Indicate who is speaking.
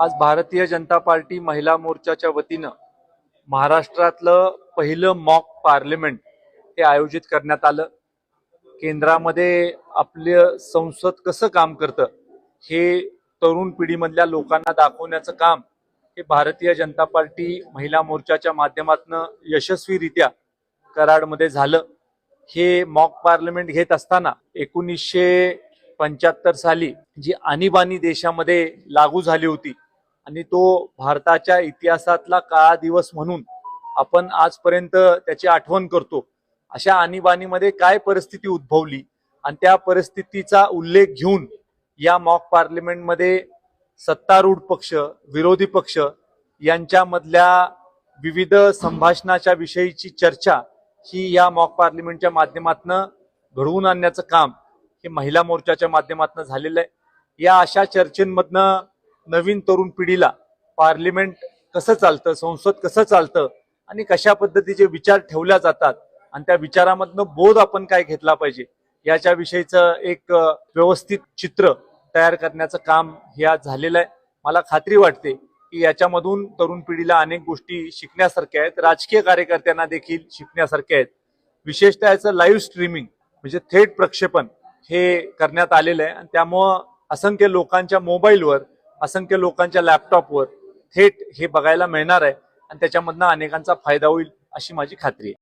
Speaker 1: आज भारतीय जनता पार्टी महिला मोर्चाच्या वतीनं महाराष्ट्रातलं पहिलं मॉक पार्लिमेंट हे आयोजित करण्यात आलं. केंद्रामध्ये आपलं संसद कसं काम करतं हे तरुण पिढीमधल्या लोकांना दाखवण्याचं काम हे भारतीय जनता पार्टी महिला मोर्चाच्या माध्यमातून यशस्वीरित्या कराडमध्ये झालं. हे मॉक पार्लिमेंट घेत असताना एकोणीसशे पंच्याहत्तर साली जी आणीबाणी देशामध्ये लागू झाली होती आणि तो भारताच्या इतिहासातला काळा दिवस म्हणून आपण आजपर्यंत त्याची आठवण करतो. अशा आणीबाणीमध्ये काय परिस्थिती उद्भवली आणि त्या परिस्थितीचा उल्लेख घेऊन या मॉक पार्लिमेंटमध्ये सत्तारूढ पक्ष विरोधी पक्ष यांच्यामधल्या विविध संभाषणाच्या विषयीची चर्चा ही या मॉक पार्लिमेंटच्या माध्यमातून घडवून आणण्याचं काम हे महिला मोर्चाच्या माध्यमातून झालेलं आहे. या अशा चर्चेंमधनं नवीन तरुण पिढीला पार्लिमेंट कसं चालतं संसद कसं चालतं आणि कशा पद्धतीचे विचार ठेवल्या जातात आणि त्या विचारामधनं बोध आपण काय घेतला पाहिजे याच्या विषयीचं एक व्यवस्थित चित्र तयार करण्याचं काम हे आज झालेलं आहे. मला खात्री वाटते की याच्यामधून तरुण पिढीला अनेक गोष्टी शिकण्यासारख्या आहेत. राजकीय कार्यकर्त्यांना देखील शिकण्यासारख्या आहेत. विशेषतः याचं लाईव्ह स्ट्रीमिंग म्हणजे थेट प्रक्षेपण हे करण्यात आलेलं आहे. आणि त्यामुळं असंख्य लोकांच्या मोबाईलवर असंख्य लोकांच्या लॅपटॉपवर थेट हे बघायला मिळणार आहे. आणि त्याच्यामधनं अनेकांचा फायदा होईल अशी माझी खात्री आहे.